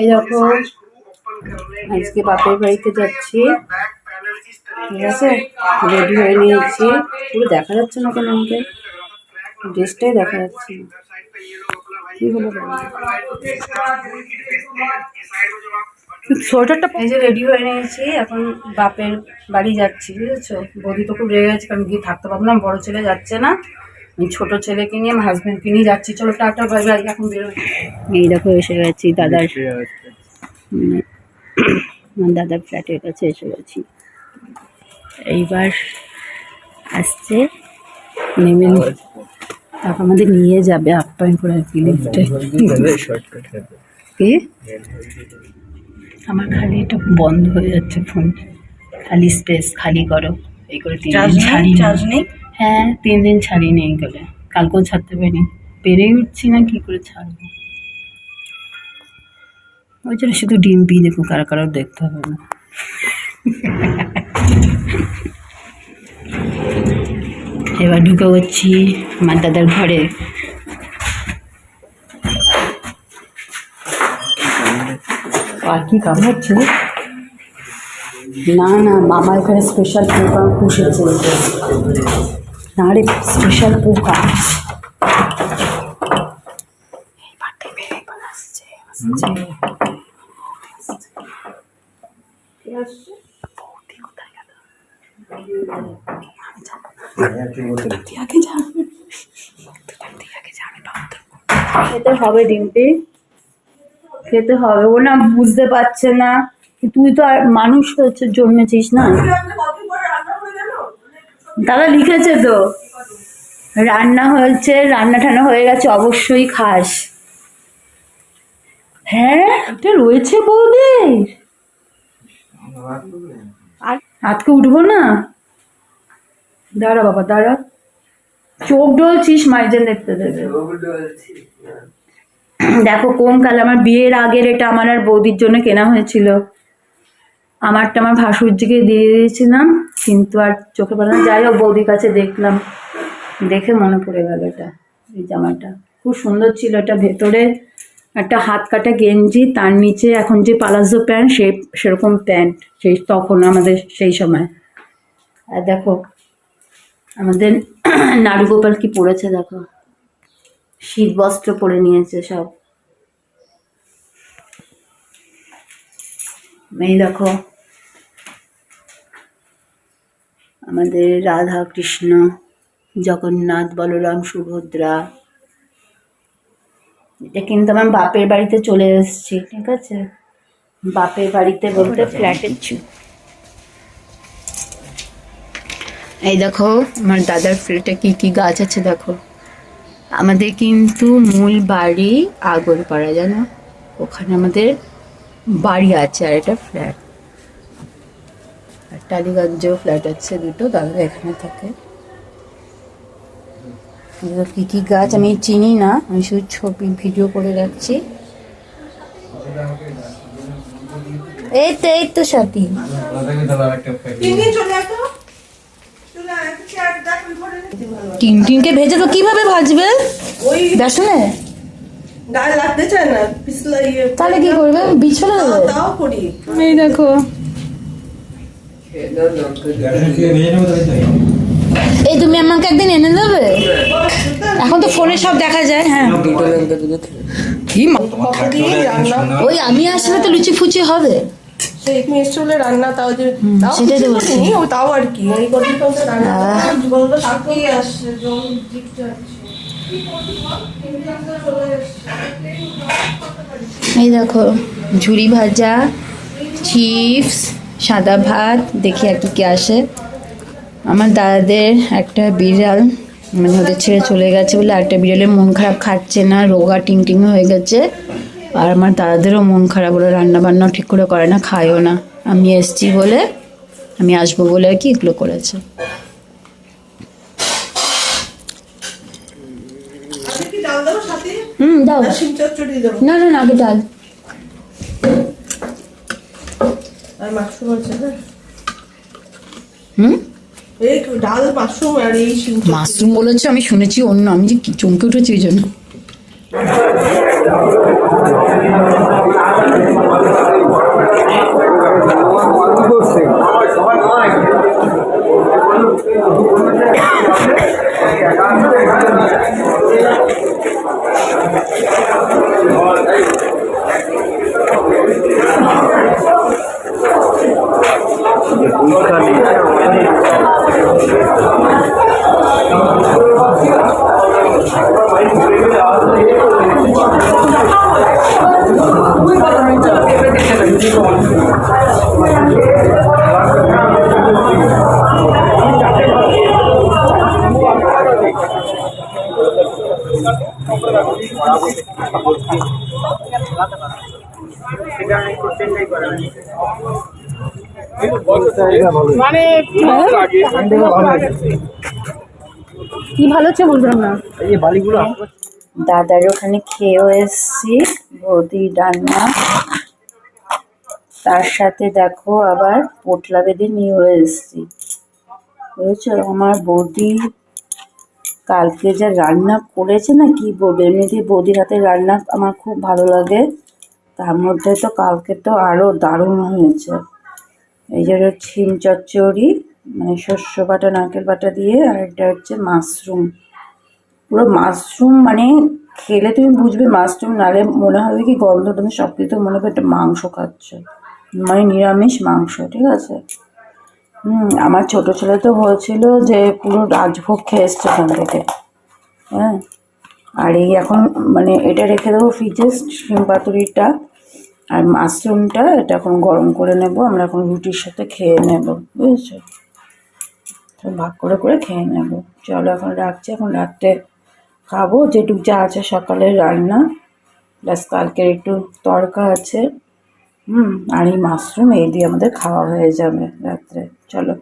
এই দেখো, আজকে বাপের বাড়িতে যাচ্ছি। ঠিক আছে? রেডি হয়ে নিয়েছি। পুরো দেখা যাচ্ছে না কেন আমাকে? ড্রেসটাই দেখা যাচ্ছে কি হলো সোয়েটারটা এই যে রেডি হয়ে নিয়েছি, এখন বাপের বাড়ি যাচ্ছি, বুঝেছ? বৌদি তো খুব রেগে গেছে, কারণ গিয়ে থাকতে পারব না, বড় ছেলে যাচ্ছে না। ছোট ছেলেকে নিয়ে আমার হাজবেন্ডকে নিয়ে যাচ্ছি। চলো টাটা বাই বাই এখন বেরোই। এই দেখো এসে গেছি দাদার মানে আমার দাদার ফ্ল্যাটের কাছে এসে গেছি। এইবার আসছে নেমে তারপর আমাদের নিয়ে যাবে আপ্যায়ন করে আর কি লিফটে কি? আমার খালি এটা বন্ধ হয়ে যাচ্ছে ফোন খালি স্পেস খালি করো। এই করে চার্জ নেই? হ্যাঁ তিন দিন ছাড়ি নেই গেলে। কালকেও ছাড়তে পারিনি। পেরেই উঠছি না, কি করে ছাড়বো? ওই জন্য শুধু ডিম পি দেখুন কারও কারও দেখতে হবে না। এবার ঢুকে পড়ছি আমার দাদার ঘরে। আর কি কাম হচ্ছে? না না, মামার ঘরে স্পেশাল পোকা পুষেছে। না। রে স্পেশাল পোকা। খেতে হবে ডিম্পি। খেতে হবে ও না বুঝতে পারছে না। তুই তো আর মানুষ হচ্ছে জন্মেছিস না। দাদা লিখেছে তো। রান্না হয়েছে রান্না ঠান্না হয়ে গেছে অবশ্যই খাস। হ্যাঁ এটা রয়েছে বৌদির। আজকে উঠবো না? দাঁড়া বাবা দাঁড়া। চোখ ডলছিস মাইজেন দেখতে দেবে। দেখো কোন কাল আমার বিয়ের আগের এটা আমার আর বৌদির জন্য কেনা হয়েছিল। আমারটা আমার ভাসুরজিকে দিয়ে দিয়েছিলাম, কিন্তু আর চোখে পড়ে না। যাই হোক, বৌদির কাছে দেখলাম, দেখে মনে পড়ে গেল এটা, এই জামাটা। খুব সুন্দর ছিল এটা ভেতরে। একটা হাত কাটা গেঞ্জি, তার নিচে এখন যে পালাজো প্যান্ট, সে, সেরকম প্যান্ট, সেই তখন আমাদের সেই সময়। আর দেখো, আমাদের নাড়ুগোপাল কি পড়েছে দেখো। শীত বস্ত্র পরে নিয়েছে সব। এই দেখো আমাদের রাধা কৃষ্ণ জগন্নাথ বলরাম সুভদ্রা। এটা কিন্তু আমার বাপের বাড়িতে চলে এসেছি ঠিক আছে? বাপের বাড়িতে বলতে ফ্ল্যাটের ছিল। এই দেখো আমার দাদার ফ্ল্যাটে কি কি গাছ আছে দেখো। আমাদের কিন্তু মূল বাড়ি আগরপাড়া জানো? ওখানে আমাদের বাড়ি আছে আর এটা ফ্ল্যাট টালিগঞ্জেও ফ্ল্যাট আছে দুটো দাদা এখানে থাকে। কি কি গাছ আমি চিনি না আমি শুধু ছবি ভিডিও করে রাখছি। এই তো এই তো সাথী। টিনটিনকে ভেজে তো কীভাবে ভাজবে? ওই বেসনে? গায়ে লাগতে চায় না পিছলা ইয়ে তাহলে কি করবে? বিছনে তাও- তাও করি। এই দেখো। এই তুমি আমাকে একদিন এনে দেবে? এখন তো ফোনে সব দেখা যায় হ্যাঁ। কি ওই আমি আসলে তো লুচি ফুচি হবে। রান্না তাও যে তাও আর কি। এই দেখো ঝুরি ভাজা চিপস সাদা ভাত দেখি আর কি কি আসে। আমার দাদাদের একটা বিড়াল মানে ওদের ছেড়ে চলে গেছে বলে একটা বিড়ালের মন খারাপ খাচ্ছে না রোগা টিং টিং হয়ে গেছে। আর আমার দাদাদেরও মন খারাপ বলে রান্না বান্নাও ঠিক করে করে না খায়ও না। আমি এসছি বলে আমি আসব বলে আর কি এগুলো করেছে। হুম দাও। না না আগে ডাল। আর মাশরুম আছে হ্যাঁ। হুম? এই ডাল মাশরুম আর এই মাশরুম বলেছে আমি শুনেছি অন্য আমি যে কি চমকে উঠেছি ওই জন্য। কি ভালো হচ্ছে বুঝলাম না দাদার ওখানে খেয়েও এসছি বৌদি রান্না। তার সাথে দেখো আবার পোটলা বেঁধে নিয়েও এসছি। বুঝেছ? আমার বৌদি কালকে যা রান্না করেছে না কি বলবে? এমনিতে বৌদির হাতে রান্না আমার খুব ভালো লাগে। তার মধ্যে তো কালকে তো আরও দারুণ হয়েছে। এই যে ছিম চচ্চড়ি মানে শস্য বাটা, নারকেল বাটা দিয়ে, আর এটা হচ্ছে মাশরুম। পুরো মাশরুম মানে খেলে তুমি বুঝবে মাশরুম নালে মনে হবে কি গন্ধ, তুমি সব কিছু মনে হবে একটা মাংস খাচ্ছ। মানে নিরামিষ মাংস, ঠিক আছে? আমার ছোট ছেলে তো বলছিল যে পুরো রাজভোগ খেয়ে এসছে ওখান থেকে। হ্যাঁ আর এই এখন মানে এটা রেখে দেবো ফ্রিজে শিম পাতুরিটা আর মাশরুমটা এটা এখন গরম করে নেব, আমরা এখন রুটির সাথে খেয়ে নেব, বুঝেছ? তো ভাগ করে করে খেয়ে নেব। চলো এখন রাখছি, এখন রাত্রে খাব, যেটুক যা আছে সকালের রান্না, প্লাস কালকের একটু তড়কা আছে। হুম আর এই মাশরুম এই দিয়ে আমাদের খাওয়া হয়ে যাবে রাত্রে। চলো।